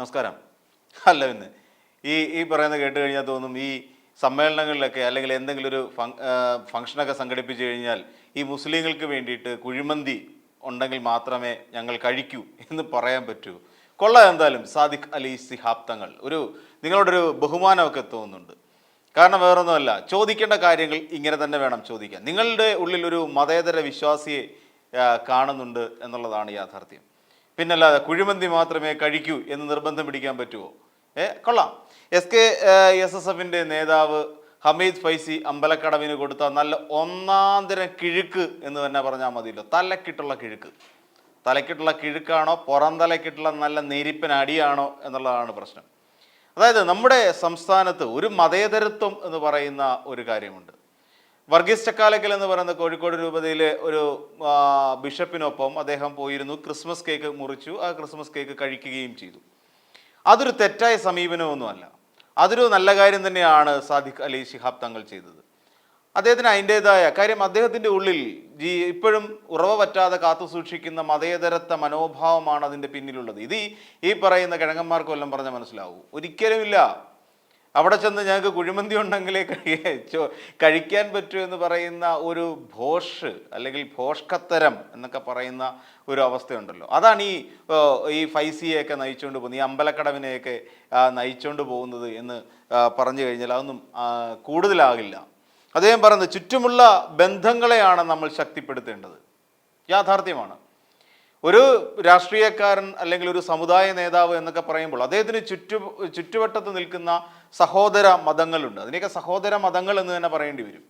നമസ്കാരം. അല്ല പിന്നെ ഈ ഈ പറയുന്നത് കേട്ട് കഴിഞ്ഞാൽ തോന്നും ഈ സമ്മേളനങ്ങളിലൊക്കെ അല്ലെങ്കിൽ എന്തെങ്കിലും ഒരു ഫംഗ്ഷനൊക്കെ സംഘടിപ്പിച്ചു കഴിഞ്ഞാൽ ഈ മുസ്ലിങ്ങൾക്ക് വേണ്ടിയിട്ട് കുഴിമന്തി ഉണ്ടെങ്കിൽ മാത്രമേ ഞങ്ങൾ കഴിക്കൂ എന്ന് പറയാൻ പറ്റൂ. കൊള്ളാം എന്തായാലും സാദിഖ് അലി സിഹാബ് തങ്ങൾ. ഒരു നിങ്ങളോടൊരു ബഹുമാനമൊക്കെ തോന്നുന്നുണ്ട്. കാരണം വേറൊന്നുമല്ല ചോദിക്കേണ്ട കാര്യങ്ങൾ ഇങ്ങനെ തന്നെ വേണം ചോദിക്കാൻ. നിങ്ങളുടെ ഉള്ളിൽ ഒരു മതേതര വിശ്വാസിയെ കാണുന്നുണ്ട് എന്നുള്ളതാണ് യാഥാർത്ഥ്യം. പിന്നല്ലാതെ കുഴിമന്തി മാത്രമേ കഴിക്കൂ എന്ന് നിർബന്ധം പിടിക്കാൻ പറ്റുമോ ഏ കൊള്ളാം. എസ് കെ എസ് എസ് എഫിന്റെ നേതാവ് ഹമീദ് ഫൈസി അമ്പലക്കടവിന് കൊടുത്ത നല്ല ഒന്നാന്തരം കിഴുക്ക് എന്ന് തന്നെ പറഞ്ഞാൽ മതിയല്ലോ. തലക്കിട്ടുള്ള കിഴുക്ക്. തലക്കിട്ടുള്ള കിഴുക്കാണോ പുറം തലക്കിട്ടുള്ള നല്ല നെരിപ്പൻ അടിയാണോ എന്നുള്ളതാണ് പ്രശ്നം. അതായത് നമ്മുടെ സംസ്ഥാനത്ത് ഒരു മതേതരത്വം എന്ന് പറയുന്ന ഒരു കാര്യമുണ്ട്. വർഗീസ് ചക്കാലക്കൽ എന്ന് പറയുന്ന കോഴിക്കോട് രൂപതയിലെ ഒരു ബിഷപ്പിനൊപ്പം അദ്ദേഹം പോയിരുന്നു. ക്രിസ്മസ് കേക്ക് മുറിച്ചു. ആ ക്രിസ്മസ് കേക്ക് കഴിക്കുകയും ചെയ്തു. അതൊരു തെറ്റായ സമീപനമൊന്നുമല്ല. അതൊരു നല്ല കാര്യം തന്നെയാണ് സാദിഖ് അലി ശിഹാബ് തങ്ങൾ ചെയ്തത്. അദ്ദേഹത്തിന് അതിന്റെതായ കാര്യം അദ്ദേഹത്തിന്റെ ഉള്ളിൽ ജീ ഇപ്പോഴും ഉറവ പറ്റാതെ കാത്തു സൂക്ഷിക്കുന്ന മതേതരത്വ മനോഭാവമാണ് അതിന്റെ പിന്നിലുള്ളത്. ഇത് ഈ- പറയുന്ന കിഴങ്ങന്മാർക്കും എല്ലാം പറഞ്ഞാൽ മനസ്സിലാവൂ. ഒരിക്കലുമില്ല. അവിടെ ചെന്ന് ഞങ്ങൾക്ക് കുഴിമന്തി ഉണ്ടെങ്കിലേ കഴിയ- കഴിക്കാൻ പറ്റൂ എന്ന് പറയുന്ന ഒരു ഭോഷ് അല്ലെങ്കിൽ ഭോഷ്കത്തരം എന്നൊക്കെ പറയുന്ന ഒരു അവസ്ഥയുണ്ടല്ലോ. അതാണ് ഈ ഈ ഫൈസിയെയൊക്കെ നയിച്ചുകൊണ്ട് പോകുന്നത് ഈ അമ്പലക്കടവിനെയൊക്കെ നയിച്ചുകൊണ്ട് പോകുന്നത് എന്ന് പറഞ്ഞു കഴിഞ്ഞാൽ അതൊന്നും കൂടുതലാകില്ല. അദ്ദേഹം പറയുന്നത് ചുറ്റുമുള്ള ബന്ധങ്ങളെയാണ് നമ്മൾ ശക്തിപ്പെടുത്തേണ്ടത്. യാഥാർത്ഥ്യമാണ്. ഒരു രാഷ്ട്രീയക്കാരൻ അല്ലെങ്കിൽ ഒരു സമുദായ നേതാവ് എന്നൊക്കെ പറയുമ്പോൾ അദ്ദേഹത്തിന് ചുറ്റു ചുറ്റുവട്ടത്ത് നിൽക്കുന്ന സഹോദര മതങ്ങളുണ്ട്. അതിനെയൊക്കെ സഹോദര മതങ്ങൾ എന്ന് തന്നെ പറയേണ്ടി വരും.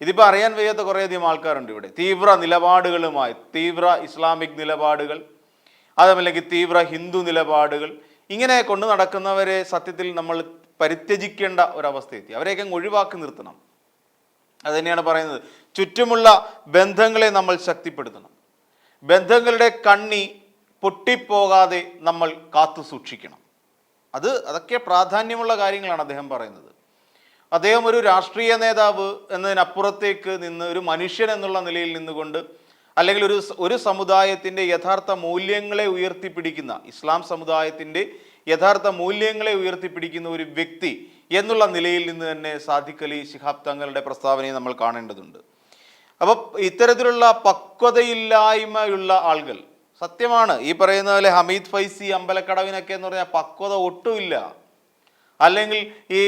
ഇതിപ്പോൾ അറിയാൻ വയ്യാത്ത കുറേയധികം ആൾക്കാരുണ്ട് ഇവിടെ. തീവ്ര നിലപാടുകളുമായി തീവ്ര ഇസ്ലാമിക് നിലപാടുകൾ അതല്ലെങ്കിൽ തീവ്ര ഹിന്ദു നിലപാടുകൾ ഇങ്ങനെ കൊണ്ടു നടക്കുന്നവരെ സത്യത്തിൽ നമ്മൾ പരിത്യജിക്കേണ്ട ഒരവസ്ഥയെത്തി. അവരെയൊക്കെ ഒഴിവാക്കി നിർത്തണം. അതുതന്നെയാണ് പറയുന്നത്. ചുറ്റുമുള്ള ബന്ധങ്ങളെ നമ്മൾ ശക്തിപ്പെടുത്തണം. ബന്ധങ്ങളുടെ കണ്ണി പൊട്ടിപ്പോകാതെ നമ്മൾ കാത്തു സൂക്ഷിക്കണം. അത് അതൊക്കെ പ്രാധാന്യമുള്ള കാര്യങ്ങളാണ് അദ്ദേഹം പറയുന്നത്. അദ്ദേഹം ഒരു രാഷ്ട്രീയ നേതാവ് എന്നതിനപ്പുറത്തേക്ക് നിന്ന് ഒരു മനുഷ്യൻ എന്നുള്ള നിലയിൽ നിന്നുകൊണ്ട് അല്ലെങ്കിൽ ഒരു ഒരു സമുദായത്തിന്റെ യഥാർത്ഥ മൂല്യങ്ങളെ ഉയർത്തിപ്പിടിക്കുന്ന ഇസ്ലാം സമുദായത്തിന്റെ യഥാർത്ഥ മൂല്യങ്ങളെ ഉയർത്തിപ്പിടിക്കുന്ന ഒരു വ്യക്തി എന്നുള്ള നിലയിൽ നിന്ന് തന്നെ സാദിഖ് അലി ശിഹാബ് തങ്ങളുടെ പ്രസ്താവനയെ നമ്മൾ കാണേണ്ടതുണ്ട്. അപ്പോൾ ഇത്തരത്തിലുള്ള പക്വതയില്ലായ്മയുള്ള ആളുകൾ സത്യമാണ് ഈ പറയുന്ന പോലെ ഹമീദ് ഫൈസി അമ്പലക്കടവിനൊക്കെ എന്ന് പറഞ്ഞാൽ പക്വത ഒട്ടുമില്ല. അല്ലെങ്കിൽ ഈ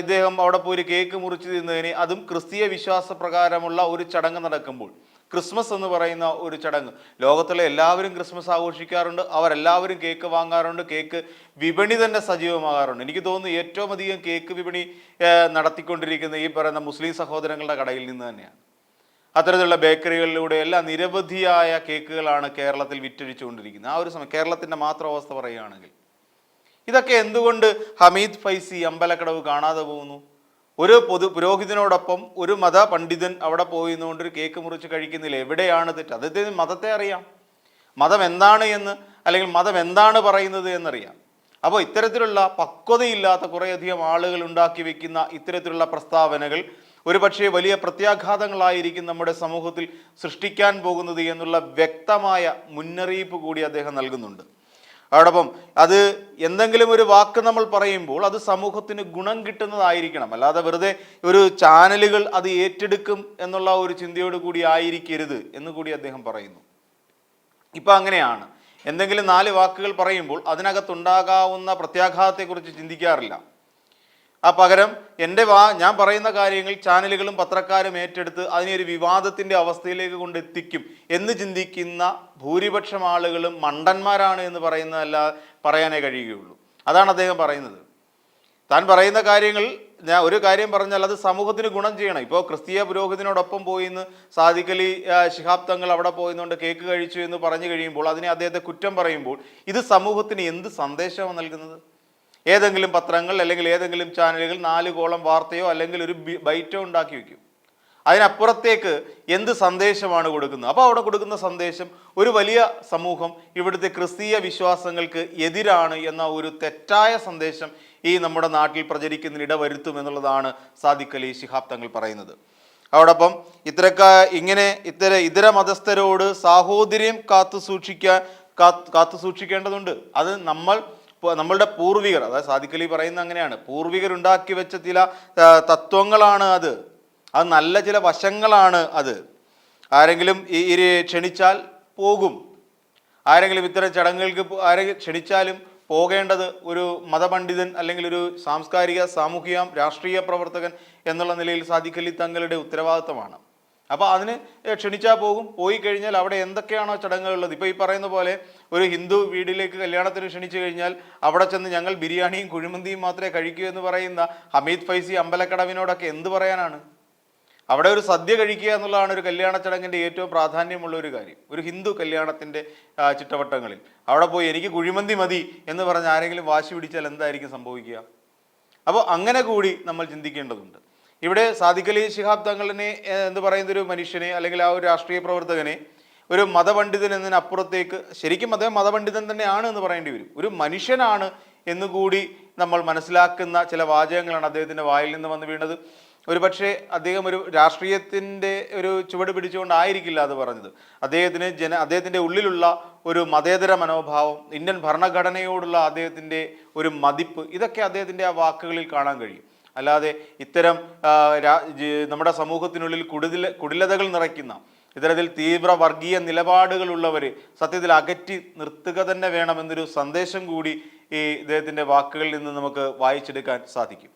ഇദ്ദേഹം അവിടെ പോയി ഒരു കേക്ക് മുറിച്ച് തിന്നതിന് അതും ക്രിസ്തീയ വിശ്വാസ പ്രകാരമുള്ള ഒരു ചടങ്ങ് നടക്കുമ്പോൾ ക്രിസ്മസ് എന്ന് പറയുന്ന ഒരു ചടങ്ങ്. ലോകത്തിലെ എല്ലാവരും ക്രിസ്മസ് ആഘോഷിക്കാറുണ്ട് അവരെല്ലാവരും കേക്ക് വാങ്ങാറുണ്ട് കേക്ക് വിപണി തന്നെ സജീവമാകാറുണ്ട്. എനിക്ക് തോന്നുന്നു ഏറ്റവും അധികം കേക്ക് വിപണി നടത്തിക്കൊണ്ടിരിക്കുന്ന ഈ പറയുന്ന മുസ്ലിം സഹോദരങ്ങളുടെ കടയിൽ നിന്ന് തന്നെയാണ്. അത്തരത്തിലുള്ള ബേക്കറികളിലൂടെ എല്ലാം നിരവധിയായ കേക്കുകളാണ് കേരളത്തിൽ വിറ്റഴിച്ചുകൊണ്ടിരിക്കുന്നത്. ആ ഒരു സമയം കേരളത്തിന്റെ മാത്രം അവസ്ഥ പറയുകയാണെങ്കിൽ ഇതൊക്കെ എന്തുകൊണ്ട് ഹമീദ് ഫൈസി അമ്പലക്കടവ് കാണാതെ പോകുന്നു? ഒരു പൊതു പുരോഹിതനോടൊപ്പം ഒരു മത പണ്ഡിതൻ അവിടെ പോയിരുന്നുകൊണ്ട് ഒരു കേക്ക് മുറിച്ച് കഴിക്കുന്നില്ല. എവിടെയാണ് തെറ്റ്? അദ്ദേഹത്തിന് മതത്തെ അറിയാം. മതം എന്താണ് എന്ന് അല്ലെങ്കിൽ മതം എന്താണ് പറയുന്നത് എന്നറിയാം. അപ്പോൾ ഇത്തരത്തിലുള്ള പക്വതയില്ലാത്ത കുറേയധികം ആളുകൾ ഉണ്ടാക്കി വെക്കുന്ന ഇത്തരത്തിലുള്ള പ്രസ്താവനകൾ ഒരുപക്ഷെ വലിയ പ്രത്യാഘാതങ്ങളായിരിക്കും നമ്മുടെ സമൂഹത്തിൽ സൃഷ്ടിക്കാൻ പോകുന്നത് എന്നുള്ള വ്യക്തമായ മുന്നറിയിപ്പ് കൂടി അദ്ദേഹം നൽകുന്നുണ്ട്. അതോടൊപ്പം അത് എന്തെങ്കിലും ഒരു വാക്ക് നമ്മൾ പറയുമ്പോൾ അത് സമൂഹത്തിന് ഗുണം കിട്ടുന്നതായിരിക്കണം. അല്ലാതെ വെറുതെ ഒരു ചാനലുകൾ അത് ഏറ്റെടുക്കും എന്നുള്ള ഒരു ചിന്തയോട് കൂടി ആയിരിക്കരുത് എന്ന് കൂടി അദ്ദേഹം പറയുന്നു. ഇപ്പം അങ്ങനെയാണ്. എന്തെങ്കിലും നാല് വാക്കുകൾ പറയുമ്പോൾ അതിനകത്തുണ്ടാകാവുന്ന പ്രത്യാഘാതത്തെക്കുറിച്ച് ചിന്തിക്കാറില്ല. ആ പകരം എന്റെ വാ ഞാൻ പറയുന്ന കാര്യങ്ങൾ ചാനലുകളും പത്രക്കാരും ഏറ്റെടുത്ത് അതിനെ ഒരു വിവാദത്തിന്റെ അവസ്ഥയിലേക്ക് കൊണ്ടെത്തിക്കും എന്ന് ചിന്തിക്കുന്ന ഭൂരിപക്ഷം ആളുകളും മണ്ടന്മാരാണ് എന്ന് പറയുന്നതല്ല പറയാനേ കഴിയുകയുള്ളൂ. അതാണ് അദ്ദേഹം പറയുന്നത്. താൻ പറയുന്ന കാര്യങ്ങൾ ഞാൻ ഒരു കാര്യം പറഞ്ഞാൽ അത് സമൂഹത്തിന് ഗുണം ചെയ്യണം. ഇപ്പോൾ ക്രിസ്തീയ പുരോഹിതനോടൊപ്പം പോയി എന്ന് ശിഹാബ്ദങ്ങൾ ശിഹാബ് തങ്ങൾ അവിടെ പോയിന്നുകൊണ്ട് കേക്ക് കഴിച്ചു എന്ന് പറഞ്ഞു കഴിയുമ്പോൾ അതിനെ അദ്ദേഹത്തെ കുറ്റം പറയുമ്പോൾ ഇത് സമൂഹത്തിന് എന്ത് സന്ദേശമാണ് നൽകുന്നത്? ഏതെങ്കിലും പത്രങ്ങൾ അല്ലെങ്കിൽ ഏതെങ്കിലും ചാനലുകൾ നാല് കോളം വാർത്തയോ അല്ലെങ്കിൽ ഒരു ബൈറ്റോ ഉണ്ടാക്കി വെക്കും. അതിനപ്പുറത്തേക്ക് എന്ത് സന്ദേശമാണ് കൊടുക്കുന്നത്? അപ്പോൾ അവിടെ കൊടുക്കുന്ന സന്ദേശം ഒരു വലിയ സമൂഹം ഇവിടുത്തെ ക്രിസ്തീയ വിശ്വാസങ്ങൾക്ക് എതിരാണ് എന്ന ഒരു തെറ്റായ സന്ദേശം ഈ നമ്മുടെ നാട്ടിൽ പ്രചരിക്കുന്നതിന് ഇടവരുത്തും എന്നുള്ളതാണ് സാദിഖ് അലി ശിഹാബ് തങ്ങൾ പറയുന്നത്. അതോടൊപ്പം ഇത്തരക്കാ ഇങ്ങനെ ഇത്തര ഇതര മതസ്ഥരോട് സാഹോദര്യം കാത്തു സൂക്ഷിക്കാൻ കാത്തു സൂക്ഷിക്കേണ്ടതുണ്ട് അത് നമ്മൾ നമ്മളുടെ പൂർവികർ അതായത് സാദിഖലി പറയുന്ന അങ്ങനെയാണ്. പൂർവികർ ഉണ്ടാക്കി വെച്ച ചില തത്വങ്ങളാണ് അത്. അത് നല്ല ചില വശങ്ങളാണ് അത്. ആരെങ്കിലും ഈ ക്ഷണിച്ചാൽ പോകും. ആരെങ്കിലും ഇത്തരം ചടങ്ങുകൾക്ക് ആരെ ആരെങ്കിലും ക്ഷണിച്ചാലും പോകേണ്ടത് ഒരു മതപണ്ഡിതൻ അല്ലെങ്കിൽ ഒരു സാംസ്കാരിക സാമൂഹിക രാഷ്ട്രീയ പ്രവർത്തകൻ എന്നുള്ള നിലയിൽ സാദിഖലി തങ്ങളുടെ ഉത്തരവാദിത്തമാണ്. അപ്പോൾ അതിന് ക്ഷണിച്ചാൽ പോകും. പോയി കഴിഞ്ഞാൽ അവിടെ എന്തൊക്കെയാണോ ചടങ്ങുകളുള്ളത് ഇപ്പോൾ ഈ പറയുന്ന പോലെ ഒരു ഹിന്ദു വീട്ടിലേക്ക് കല്യാണത്തിന് ക്ഷണിച്ചു കഴിഞ്ഞാൽ അവിടെ ചെന്ന് ഞങ്ങൾ ബിരിയാണിയും കുഴിമന്തിയും മാത്രമേ കഴിക്കൂ എന്ന് പറയുന്ന ഹമീദ് ഫൈസി അമ്പലക്കടവിനോടൊക്കെ എന്ത് പറയാനാണ്? അവിടെ ഒരു സദ്യ കഴിക്കുക എന്നുള്ളതാണ് ഒരു കല്യാണ ചടങ്ങിന്റെ ഏറ്റവും പ്രാധാന്യമുള്ള ഒരു കാര്യം. ഒരു ഹിന്ദു കല്യാണത്തിന്റെ ചിട്ടവട്ടങ്ങളിൽ. അവിടെ പോയി എനിക്ക് കുഴിമന്തി മതി എന്ന് പറഞ്ഞ് ആരെങ്കിലും വാശി പിടിച്ചാൽ എന്തായിരിക്കും സംഭവിക്കുക? അപ്പോൾ അങ്ങനെ കൂടി നമ്മൾ ചിന്തിക്കേണ്ടതുണ്ട്. ഇവിടെ സാദിഖലി ശിഹാബ് തങ്ങളിനെ എന്ന് പറയുന്ന ഒരു മനുഷ്യനെ അല്ലെങ്കിൽ ആ ഒരു രാഷ്ട്രീയ പ്രവർത്തകനെ ഒരു മതപണ്ഡിതൻ എന്നതിനപ്പുറത്തേക്ക് ശരിക്കും അദ്ദേഹം മതപണ്ഡിതൻ തന്നെയാണ് എന്ന് പറയേണ്ടി വരും. ഒരു മനുഷ്യനാണ് എന്നുകൂടി നമ്മൾ മനസ്സിലാക്കുന്ന ചില വാചകങ്ങളാണ് അദ്ദേഹത്തിന്റെ വായിൽ നിന്ന് വന്ന് വീണത്. ഒരു പക്ഷേ അദ്ദേഹം ഒരു രാഷ്ട്രീയത്തിന്റെ ഒരു ചുവട് പിടിച്ചുകൊണ്ടായിരിക്കില്ല അത് പറഞ്ഞത്. അദ്ദേഹത്തിന് ജന അദ്ദേഹത്തിന്റെ ഉള്ളിലുള്ള ഒരു മതേതര മനോഭാവം ഇന്ത്യൻ ഭരണഘടനയോടുള്ള അദ്ദേഹത്തിന്റെ ഒരു മതിപ്പ് ഇതൊക്കെ അദ്ദേഹത്തിന്റെ ആ വാക്കുകളിൽ കാണാൻ കഴിയും. അല്ലാതെ ഇത്തരം നമ്മുടെ സമൂഹത്തിനുള്ളിൽ കുടില കുടിലതകൾ നിറയ്ക്കുന്ന ഇത്തരത്തിൽ തീവ്ര വർഗീയ നിലപാടുകളുള്ളവർ സത്യത്തിൽ അകറ്റി നിർത്തുക തന്നെ വേണമെന്നൊരു സന്ദേശം കൂടി ഈ ഇദ്ദേഹത്തിന്റെ വാക്കുകളിൽ നിന്ന് നമുക്ക് വായിച്ചെടുക്കാൻ സാധിക്കും.